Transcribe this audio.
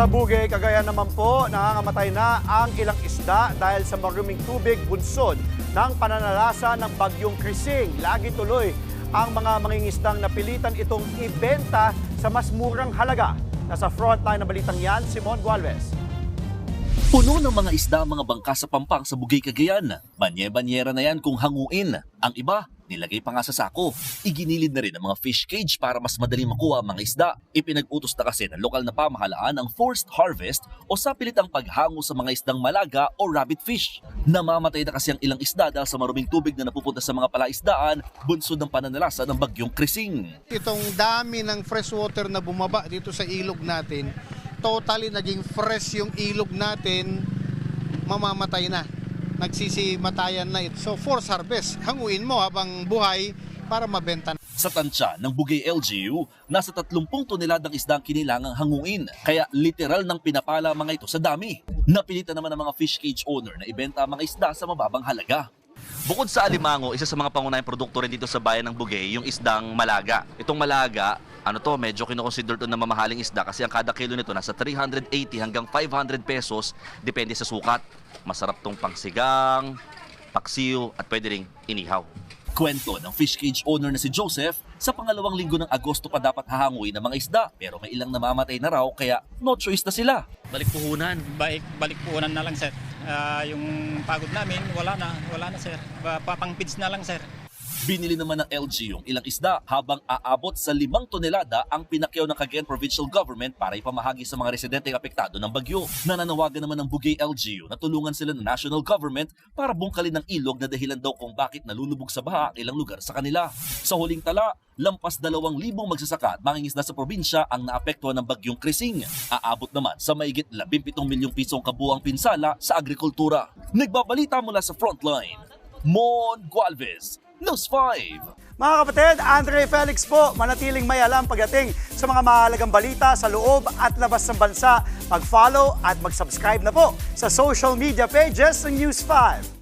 Sa Bugay, Cagayan naman po, nangangamatay na ang ilang isda dahil sa maruming tubig bunsod ng pananalasa ng bagyong Krising. Lagi tuloy ang mga mangingisdang napilitan itong ibenta sa mas murang halaga. Nasa frontline na balitang yan, Simon Gualvez. Puno ng mga isda ang mga bangka sa pampang sa Bugay, Cagayan. Banye-banyera na yan kung hanguin. Ang iba, nilagay pa nga sa sako. Iginilid na rin ang mga fish cage para mas madaling makuha ang mga isda. Ipinag-utos na kasi ng lokal na pamahalaan ang forced harvest o sapilitang paghango sa mga isdang malaga o rabbit fish. Namamatay na kasi ang ilang isda dahil sa maruming tubig na napupunta sa mga palaisdaan, bunsod ng pananalasa ng bagyong Krising. Itong dami ng freshwater na bumaba dito sa ilog natin, totally naging fresh yung ilog natin, mamamatay na. Nagsisimatayan na ito. So force harvest, hanguin mo habang buhay para mabenta Sa tansya ng Bugay LGU, nasa 30 toneladang isda ang kinilangang hanguin. Kaya literal nang pinapala mga ito sa dami. Napilitan naman ng mga fish cage owner na ibenta ang mga isda sa mababang halaga. Bukod sa alimango, isa sa mga pangunahing produkto rin dito sa bayan ng Bugay, yung isdang malaga. Itong malaga, ano to, medyo kinoconsider to na mamahaling isda kasi ang kada kilo nito nasa 380 hanggang 500 pesos depende sa sukat. Masarap tong pangsigang, paksiw at pwede ring inihaw. Kwento ng fish cage owner na si Joseph, sa pangalawang linggo ng Agosto pa dapat hahanguin ng mga isda pero may ilang namamatay na raw kaya no choice na sila. Balik puhunan. balik balik puhunan na lang sir. Ah, yung pagod namin wala na, wala na sir. Ba- Papang feeds na lang sir. Binili naman ng LG yung ilang isda habang aabot sa limang tonelada ang pinakyaw ng Cagayan Provincial Government para ipamahagi sa mga residente apektado ng bagyo. Nananawagan naman ng Bugay LGU na tulungan sila ng national government para bungkalin ng ilog na dahilan daw kung bakit nalulubog sa baha ang ilang lugar sa kanila. Sa huling tala, lampas dalawang libong magsasaka at mangingisda sa probinsya ang naapektuhan ng bagyong Krising. Aabot naman sa maigit 17 milyong pisong kabuang pinsala sa agrikultura. Nagbabalita mula sa frontline, Mon Gualvez, News 5. Mga kapatid, Andre Felix po, manatiling may alam pagdating sa mga mahalagang balita sa loob at labas ng bansa. Mag-follow at mag-subscribe na po sa social media pages ng News 5.